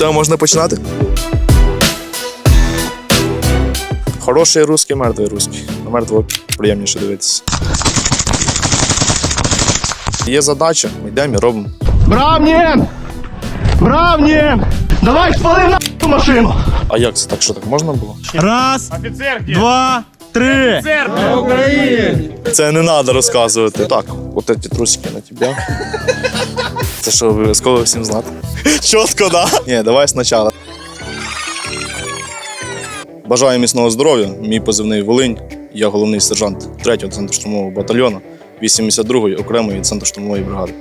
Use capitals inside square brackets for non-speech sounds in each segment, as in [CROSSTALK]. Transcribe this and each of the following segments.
Все, можна починати. Хороший русський, мертвий русський. На мертвого приємніше дивитися. Є задача, ми йдемо і робимо. Бравнін! Бравнін! Давай спали на ту машину! А як це так? Що так можна було? Раз, два, три! Це не треба розказувати. Так, от ці трусики на тебе. Це що обов'язково всім знати. [LAUGHS] Чітко, да? Ні, давай спочатку. Бажаю міцного здоров'я. Мій позивний Волинь. Я головний сержант 3-го центрштурмового батальйону 82-ї окремої центрштурмової бригади.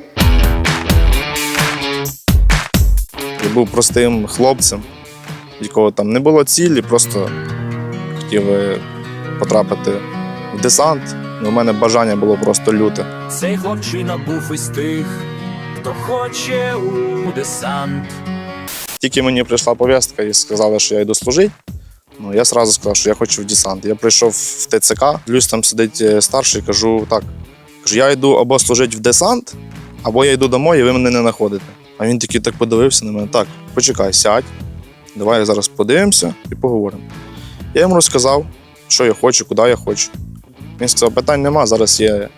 Я був простим хлопцем, якого там не було цілі, просто хотів е, потрапити в десант. Ну, У мене бажання було просто люте. Цей хлопчина був із тих, хто хоче у десант. Тільки мені прийшла повістка і сказали, що я йду служити. Ну, я одразу сказав, що я хочу в десант. Я прийшов в ТЦК, Люсь там сидить е, старший, кажу так. Кажу, я йду або служити в десант, або я йду домой, і ви мене не знаходите. А він такий так подивився на мене. Так, почекай, сядь. Давай зараз подивимося і поговоримо. Я йому розказав, що я хочу, куди я хочу. Він сказав, питань нема, зараз є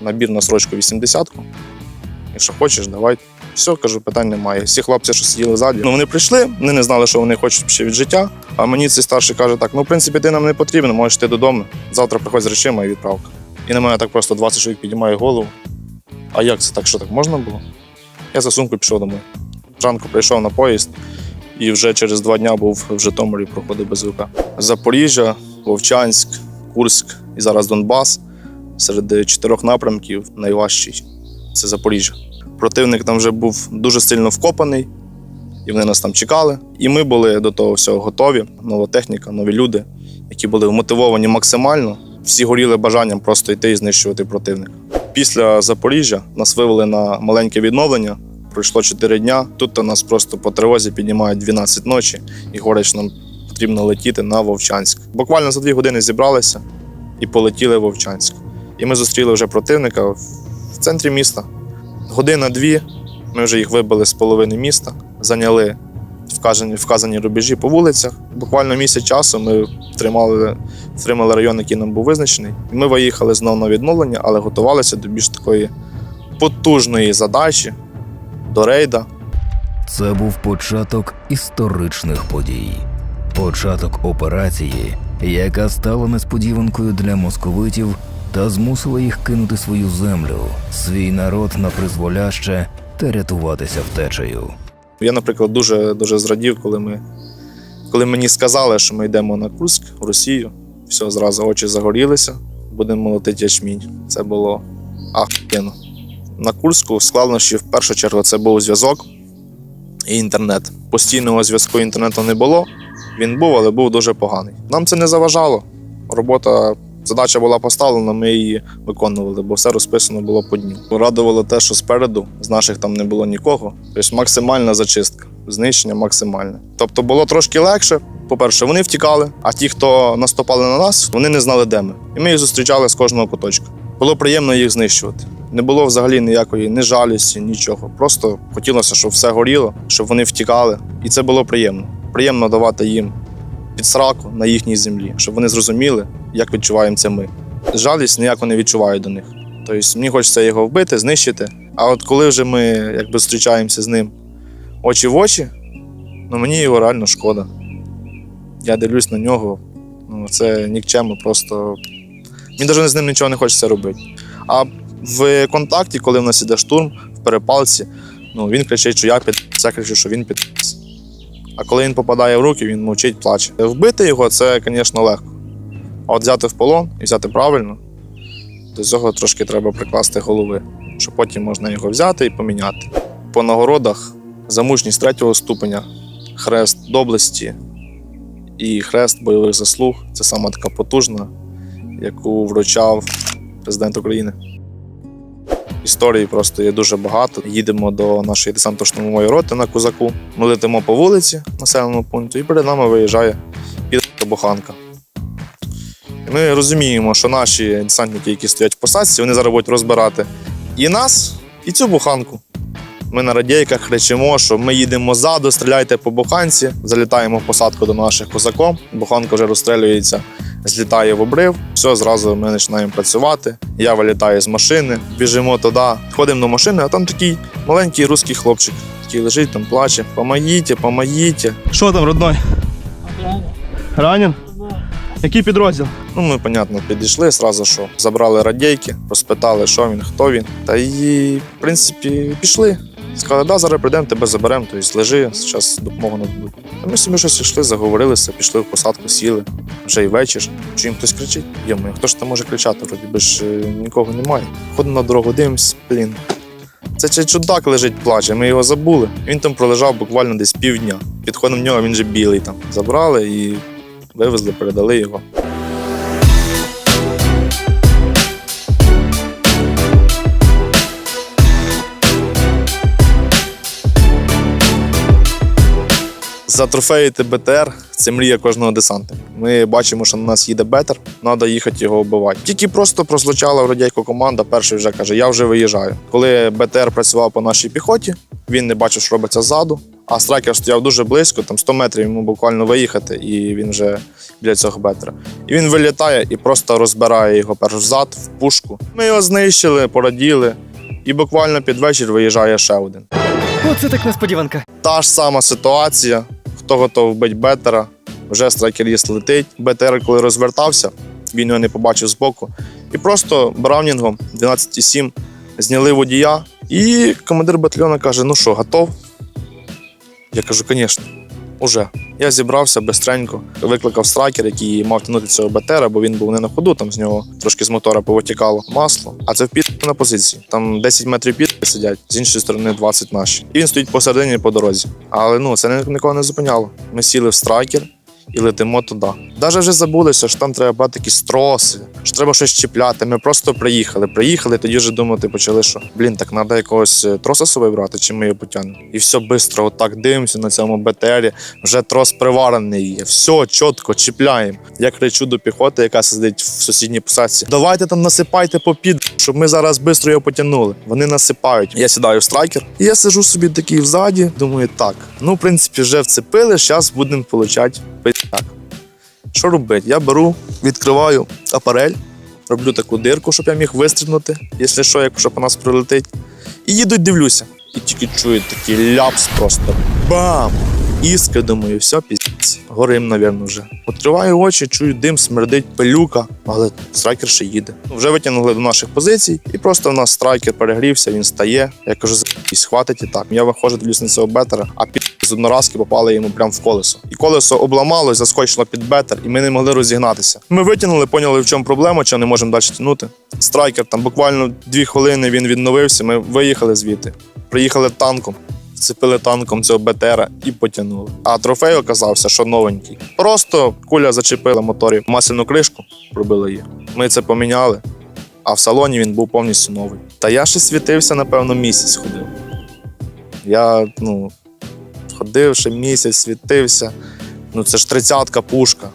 набір на срочку 80-ку. Якщо хочеш, давай. Все, кажу, питань немає. Всі хлопці, що сиділи ззаді, ну вони прийшли, вони не знали, що вони хочуть ще від життя. А мені цей старший каже: так, ну в принципі, ти нам не потрібен, можеш йти додому. Завтра приходь з речима і відправка. І на мене так просто 20 чоловік піднімає голову. А як це так? Що так можна було? Я за сумкою пішов домой. Зранку прийшов на поїзд і вже через два дня був в Житомирі, проходив без ВК. Запоріжжя, Вовчанськ, Курськ і зараз Донбас. Серед чотирьох напрямків найважчий це Запоріжжя. Противник там вже був дуже сильно вкопаний, і вони нас там чекали. І ми були до того всього готові. Нова техніка, нові люди, які були вмотивовані максимально. Всі горіли бажанням просто йти і знищувати противника. Після Запоріжжя нас вивели на маленьке відновлення. Пройшло 4 дня. Тут нас просто по тривозі піднімають 12 ночі і говорять, що нам потрібно летіти на Вовчанськ. Буквально за 2 години зібралися і полетіли в Вовчанськ. І ми зустріли вже противника в центрі міста. Година-дві ми вже їх вибили з половини міста, зайняли вказані, вказані рубежі по вулицях. Буквально місяць часу ми втримали, втримали район, який нам був визначений. Ми виїхали знову на відновлення, але готувалися до більш такої потужної задачі, до рейда. Це був початок історичних подій, початок операції, яка стала несподіванкою для московитів та змусила їх кинути свою землю, свій народ на призволяще та рятуватися втечею. Я, наприклад, дуже, дуже зрадів, коли, ми, коли мені сказали, що ми йдемо на Курськ, в Росію. Все, зразу очі загорілися, будемо молотити ячмінь. Це було ахуєнно. На Курську складнощі в першу чергу це був зв'язок і інтернет. Постійного зв'язку інтернету не було. Він був, але був дуже поганий. Нам це не заважало. Робота, задача була поставлена, ми її виконували, бо все розписано було по дню. Радувало те, що спереду з наших там не було нікого. Тобто максимальна зачистка, знищення максимальне. Тобто було трошки легше. По-перше, вони втікали, а ті, хто наступали на нас, вони не знали, де ми. І ми їх зустрічали з кожного куточка. Було приємно їх знищувати. Не було взагалі ніякої ні жалісті, нічого. Просто хотілося, щоб все горіло, щоб вони втікали. І це було приємно. Приємно давати їм під сраку на їхній землі, щоб вони зрозуміли, як відчуваємо це ми. Жалість ніяко не відчуваю до них. Тобто мені хочеться його вбити, знищити. А от коли вже ми якби зустрічаємося з ним очі в очі, ну мені його реально шкода. Я дивлюсь на нього, ну це нікчемо, просто мені навіть з ним нічого не хочеться робити. А в контакті, коли в нас іде штурм, в перепалці, ну він кричить, що я під я кричу, що він під. А коли він попадає в руки, він мовчить, плаче. Вбити його це, звісно, легко. А от взяти в полон і взяти правильно, до цього трошки треба прикласти голови, щоб потім можна його взяти і поміняти. По нагородах за мужність третього ступеня, хрест доблесті і хрест бойових заслуг це саме така потужна, яку вручав президент України. Історії просто є дуже багато. Їдемо до нашої десантно-штурмової роти на козаку. Ми летимо по вулиці населеного пункту, і перед нами виїжджає підка буханка. Ми розуміємо, що наші десантники, які стоять в посадці, вони зараз будуть розбирати і нас, і цю буханку. Ми на радійках кричимо, що ми їдемо ззаду, стріляйте по буханці, залітаємо в посадку до наших козаком. Буханка вже розстрілюється, злітає в обрив. Все, зразу ми починаємо працювати. Я вилітаю з машини, біжимо туди, ходимо до машини, а там такий маленький русський хлопчик, який лежить там, плаче. Помогіть, помогіть. Що там, родной? Ранен? Який підрозділ? Ну, ми, понятно, підійшли зразу, що забрали радійки, розпитали, що він, хто він. Та і, в принципі, пішли. Сказали, да, зараз прийдемо, тебе заберемо, тобто лежи, зараз допомогу нададуть. А ми собі щось йшли, заговорилися, пішли в посадку, сіли. Вже й вечір. Чуємо, хтось кричить. Йому, хто ж там може кричати? Вроді би ж е, нікого немає. Ходимо на дорогу, дивимось, блін. Це чи чудак лежить, плаче, ми його забули. Він там пролежав буквально десь півдня. Підходимо в нього, він же білий там. Забрали і вивезли, передали його. Затрофеїти БТР це мрія кожного десантника. Ми бачимо, що на нас їде бетер, треба їхати його вбивати. Тільки просто прозвучала в радійку команда, перший вже каже: Я вже виїжджаю. Коли БТР працював по нашій піхоті, він не бачив, що робиться ззаду. А страйкер стояв дуже близько, там 100 метрів йому буквально виїхати, і він вже біля цього бетера. І він вилітає і просто розбирає його перш взад в пушку. Ми його знищили, пораділи, і буквально під вечір виїжджає ще один. Оце так несподіванка. Та ж сама ситуація. Хто готов вбити бетера, вже страйкеріст летить. БТР, коли розвертався, він його не побачив збоку. І просто Браунінгом 12,7 зняли водія. І командир батальйону каже: Ну що, готов? Я кажу, звісно, уже. Я зібрався бистренько, викликав страйкер, який мав тягнути цього БТРа, бо він був не на ходу, там з нього трошки з мотора повитікало масло. А це в на позиції. Там 10 метрів під сидять, з іншої сторони 20 наші. І він стоїть посередині по дорозі. Але ну це ні- нікого не зупиняло. Ми сіли в страйкер і летимо туди. Даже вже забулися, що там треба брати якісь троси, що треба щось чіпляти. Ми просто приїхали. Приїхали, тоді вже думати почали, що блін, так треба якогось е, троса з собою брати, чи ми його потягнемо. І все швидко, отак дивимося на цьому БТРі. Вже трос приварений є. Все чітко чіпляємо. Я кричу до піхоти, яка сидить в сусідній посадці. Давайте там насипайте по під, щоб ми зараз швидко його потягнули. Вони насипають. Я сідаю в страйкер, і я сижу собі такий взаді. Думаю, так, ну в принципі, вже вцепили, зараз будемо получати пиздяк. Що робити? Я беру, відкриваю апарель, роблю таку дирку, щоб я міг вистрибнути, якщо що, якщо по нас прилетить. І їду, дивлюся. І тільки чую такий ляпс просто. Бам! Іскри, думаю, все, піздець. Горим, напевно, вже. Відкриваю очі, чую дим, смердить пилюка, але страйкер ще їде. Вже витягнули до наших позицій, і просто в нас страйкер перегрівся, він стає. Я кажу, «Заєбісь, хватить і так. Я виходжу дивлюсь на цього бетера, а під з одноразки попали йому прямо в колесо. І колесо обламалось, заскочило під бетер, і ми не могли розігнатися. Ми витягнули, поняли, в чому проблема, чи не можемо далі тягнути. Страйкер там буквально дві хвилини він відновився. Ми виїхали звідти. Приїхали танком. Вцепили танком цього БТРа і потягнули. А трофей оказався, що новенький. Просто куля зачепила моторі масляну кришку, пробила її. Ми це поміняли, а в салоні він був повністю новий. Та я ще світився, напевно, місяць ходив. Я, ну, ходив ще місяць, світився. Ну це ж тридцятка пушка.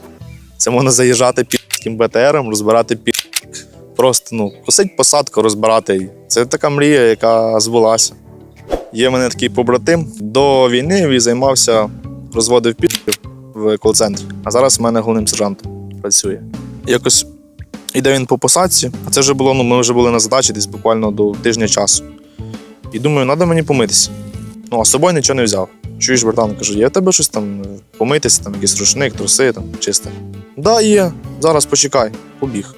Це можна заїжджати під БТРом, розбирати під. Просто ну, косить посадку, розбирати її. Це така мрія, яка збулася. Є в мене такий побратим. До війни він займався, розводив підків в кол-центрі. А зараз в мене головним сержантом працює. Якось іде він по посадці, а це вже було, ну, ми вже були на задачі десь буквально до тижня часу. І думаю, треба мені помитися. Ну, а з собою нічого не взяв. Чуєш, братан, кажу, є в тебе щось там помитися, там якийсь рушник, труси, там, чисте. Да, є. Зараз почекай, побіг.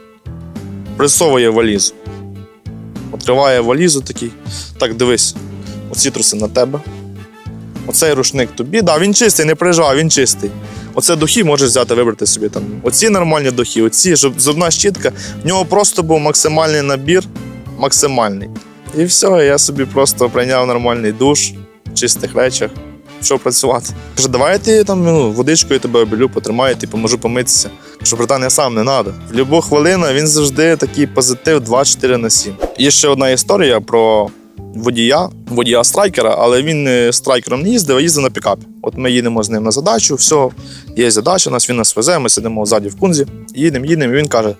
Присовує валізу. Відкриває валізу такий. Так, дивись, оці труси на тебе. Оцей рушник тобі. Да, він чистий, не переживай, він чистий. Оце духи можеш взяти, вибрати собі там. Оці нормальні духи, оці щоб зубна щітка. В нього просто був максимальний набір, максимальний. І все, я собі просто прийняв нормальний душ в чистих речах, пішов працювати. Каже, давай ти там ну, водичкою тебе обілю, потримаю, ти поможу помитися. Кажу, братан, я сам не треба. В будь-яку хвилину він завжди такий позитив 2-4 на 7. Є ще одна історія про водія, водія страйкера, але він страйкером не їздив, а їздив на пікапі. От ми їдемо з ним на задачу, все, є задача, нас він нас везе, ми сидимо ззаді в кунзі, їдемо, їдемо, і він каже: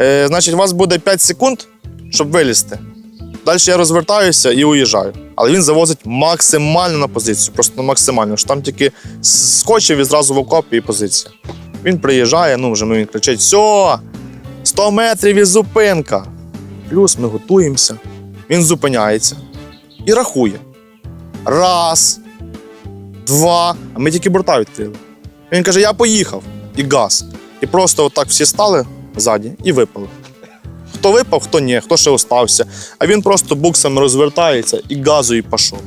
е, значить, у вас буде 5 секунд, щоб вилізти. Далі я розвертаюся і уїжджаю. Але він завозить максимально на позицію, просто максимально. Що там тільки скочив і зразу в окопі і позиція. Він приїжджає, ну вже він кричить: все, 100 метрів і зупинка. Плюс ми готуємося. Він зупиняється і рахує. Раз, два. А ми тільки борта відкрили. Він каже: Я поїхав. І газ. І просто отак всі стали ззаді і випали. Хто випав, хто ні, хто ще остався. А він просто буксами розвертається і газу і пішов.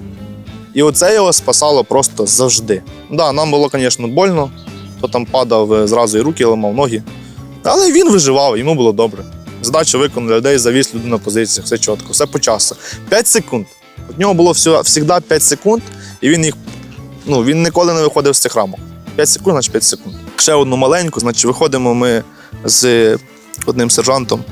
І оце його спасало просто завжди. Да, нам було, звісно, больно, хто там падав, е, зразу і руки ламав, ноги. Але він виживав, йому було добре. Задачу виконав людей, завіз людину на позиціях, все чітко, все по часу. 5 секунд. У нього було завжди 5 секунд, і він їх. Ну, він ніколи не виходив з цих рамок. 5 секунд, значить 5 секунд. Ще одну маленьку, значить, виходимо ми з одним сержантом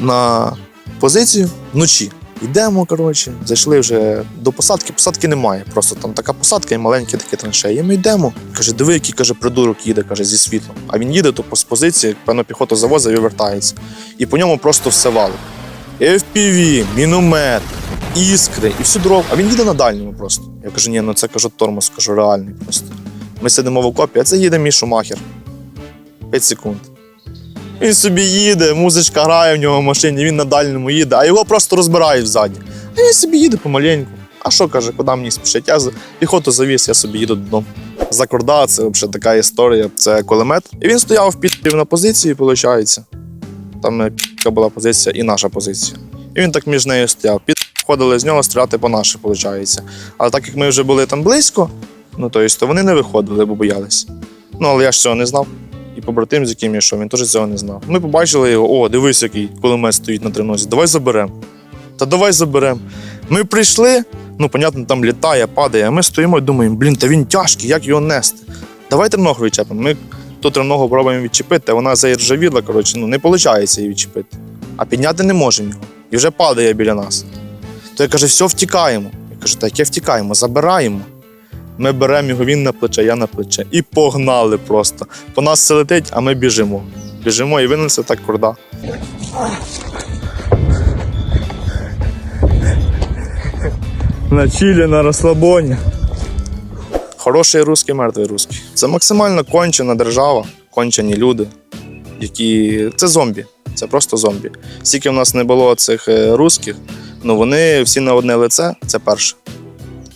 на позицію вночі. Йдемо, коротше, зайшли вже до посадки. Посадки немає. Просто там така посадка і маленькі такі траншеї. Ми йдемо. Каже, диви, який каже, придурок їде, каже, зі світлом. А він їде то з позиції, певно, піхоту завозить і вертається. І по ньому просто все валить. FPV, міномет, іскри і всю дорогу. А він їде на дальньому просто. Я кажу, ні, ну це кажу тормоз, кажу, реальний просто. Ми сидимо в окопі, а це їде мій шумахер. 5 секунд. Він собі їде, музичка грає в нього в машині, він на дальньому їде, а його просто розбирають ззаді. А він собі їде помаленьку. А що каже, куди мені спішить? Я піхоту завіз, я собі їду додому. Закорда, це взагалі така історія. Це кулемет. І він стояв в на позиції, виходить. Там е, була позиція і наша позиція. І він так між нею стояв. Під входили з нього стріляти по наших, виходить. Але так як ми вже були там близько, ну то, есть, то вони не виходили, бо боялись. Ну, але я ж цього не знав. Побратим, з яким я йшов, він теж цього не знав. Ми побачили його, о, дивись, який кулемет стоїть на тринозі, давай заберемо. Та давай заберемо. Ми прийшли, ну, понятно, там літає, падає, а ми стоїмо і думаємо, блін, та він тяжкий, як його нести? Давай триногу відчепимо. Ми ту триногу пробуємо відчепити, вона заіржавіла, коротше, ну не виходить її відчепити. А підняти не можемо його. І вже падає біля нас. То я каже, все, втікаємо. Я кажу, так яке втікаємо, забираємо. Ми беремо його, він на плече, я на плече. І погнали просто. По нас все летить, а ми біжимо. Біжимо і винесли так корда. На чилі, на розслабоні. Хороший русський, мертвий русський. Це максимально кончена держава, кончені люди, які. Це зомбі. Це просто зомбі. Скільки в нас не було цих е, русських, ну вони всі на одне лице, це перше.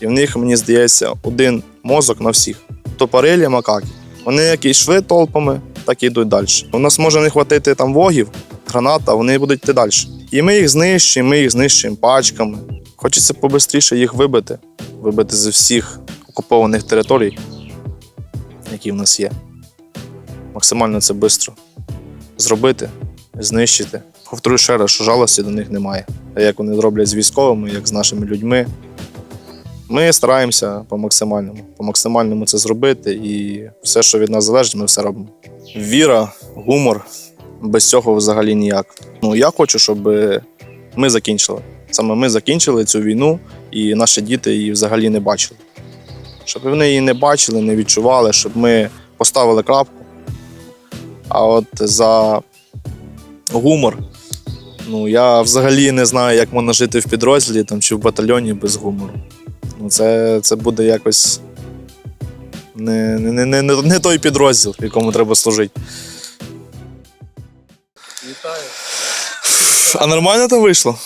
І в них, мені здається, один мозок на всіх. Топорилі, макаки. Вони як йшли толпами, так і йдуть далі. У нас може не хватити там вогів, гранат, а вони будуть йти далі. І ми їх знищуємо, ми їх знищуємо пачками. Хочеться побистріше їх вибити, вибити з всіх окупованих територій, які в нас є. Максимально це швидко зробити, знищити. Повторюю ще раз, що жалості до них немає. А як вони роблять з військовими, як з нашими людьми, ми стараємося по максимальному. По максимальному це зробити, і все, що від нас залежить, ми все робимо. Віра, гумор без цього взагалі ніяк. Ну я хочу, щоб ми закінчили. Саме ми закінчили цю війну, і наші діти її взагалі не бачили. Щоб вони її не бачили, не відчували, щоб ми поставили крапку. А от за гумор. Ну, я взагалі не знаю, як можна жити в підрозділі там, чи в батальйоні без гумору. Ну, це, це буде якось не, не, не, не, не той підрозділ, якому треба служити. Вітаю. А нормально там вийшло?